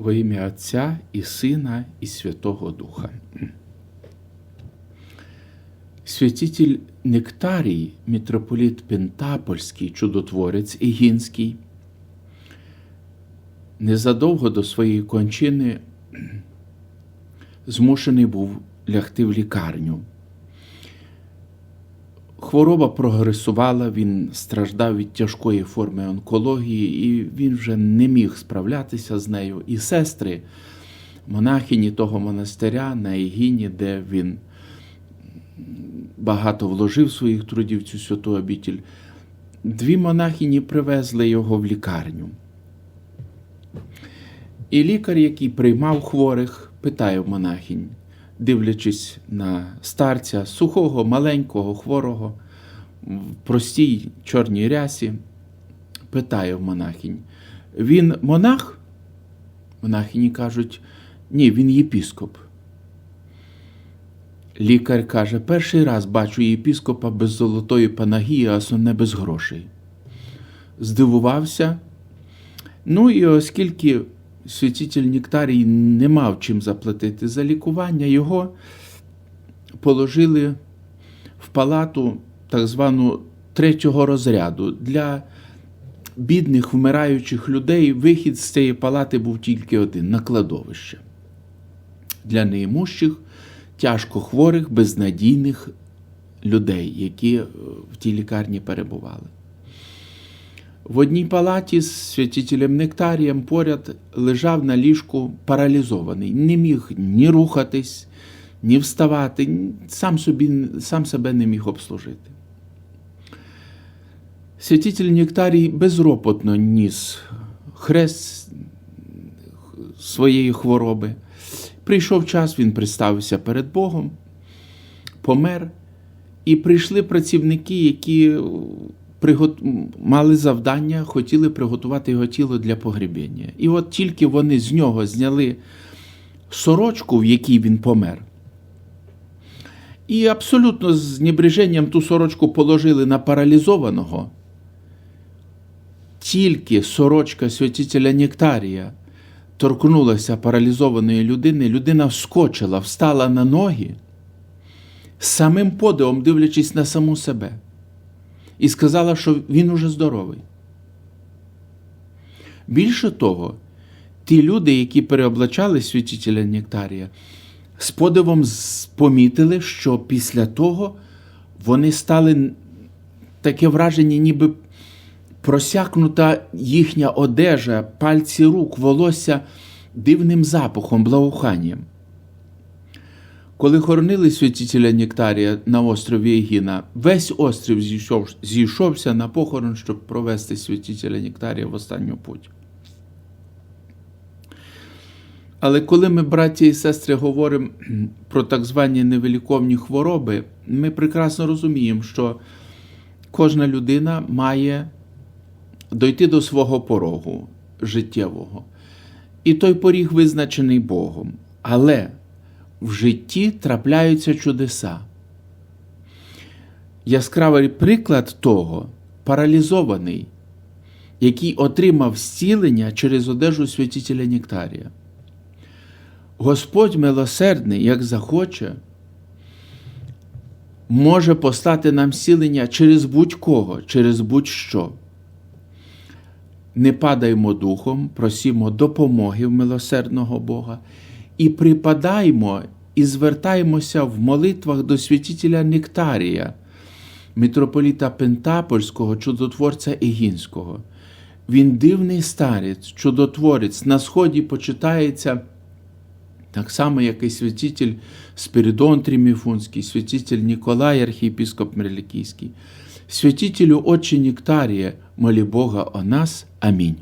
Во ім'я Отця і Сина, і Святого Духа. Святитель Нектарій, митрополіт Пентапольський, чудотворець Ігінський, незадовго до своєї кончини змушений був лягти в лікарню. Хвороба прогресувала, він страждав від тяжкої форми онкології, і він вже не міг справлятися з нею. І сестри, монахині того монастиря на Ігіні, де він багато вложив своїх трудів цю святу обітіль, дві монахині привезли його в лікарню. І лікар, який приймав хворих, питає в монахинь, дивлячись на старця, сухого, маленького, хворого, в простій чорній рясі, питає в монахинь, він монах? Монахині кажуть, ні, він єпіскоп. Лікар каже, перший раз бачу єпіскопа без золотої панагії, а основне без грошей. Здивувався. Ну і оскільки святитель Нектарій не мав чим заплатити за лікування, його положили в палату так звану третього розряду. Для бідних вмираючих людей вихід з цієї палати був тільки один на кладовище. Для неімущих, тяжко хворих, безнадійних людей, які в тій лікарні перебували. В одній палаті з святителем Нектарієм поряд лежав на ліжку паралізований, не міг ні рухатись, ні вставати, сам, собі, сам себе не міг обслужити. Святитель Нектарій безропотно ніс хрест своєї хвороби. Прийшов час, він представився перед Богом, помер, і прийшли працівники, які мали завдання, хотіли приготувати його тіло для погребіння. І от тільки вони з нього зняли сорочку, в якій він помер, і абсолютно з небреженням ту сорочку положили на паралізованого. Тільки сорочка святителя Нектарія торкнулася паралізованої людини, людина вскочила, встала на ноги, самим подивом дивлячись на саму себе і сказала, що він уже здоровий. Більше того, ті люди, які переоблачали святителя Нектарія, з подивом помітили, що після того вони стали таке враження, ніби просякнута їхня одежа, пальці рук, волосся дивним запахом, благоуханням. Коли хоронили святителя Нектарія на острові Егіна, весь острів зійшов, зійшовся на похорон, щоб провести святителя Нектарія в останню путь. Але коли ми, браті і сестри, говоримо про так звані невиліковні хвороби, ми прекрасно розуміємо, що кожна людина має дойти до свого порогу життєвого. І той поріг визначений Богом. Але в житті трапляються чудеса. Яскравий приклад того паралізований, який отримав зцілення через одежу святителя Нектарія. Господь милосердний, як захоче, може послати нам зцілення через будь-кого, через будь-що. Не падаймо духом, просімо допомоги в милосердного Бога і припадаймо і звертаємося в молитвах до святителя Нектарія, митрополіта Пентапольського, чудотворця Ігінського. Він дивний старець, чудотворець, на сході почитається так само, як і святитель Спиридон Тріміфунський, святитель Ніколай, архієпископ Мерлікійський. Святителю Отче Нектарія, молі Бога о нас. Амінь.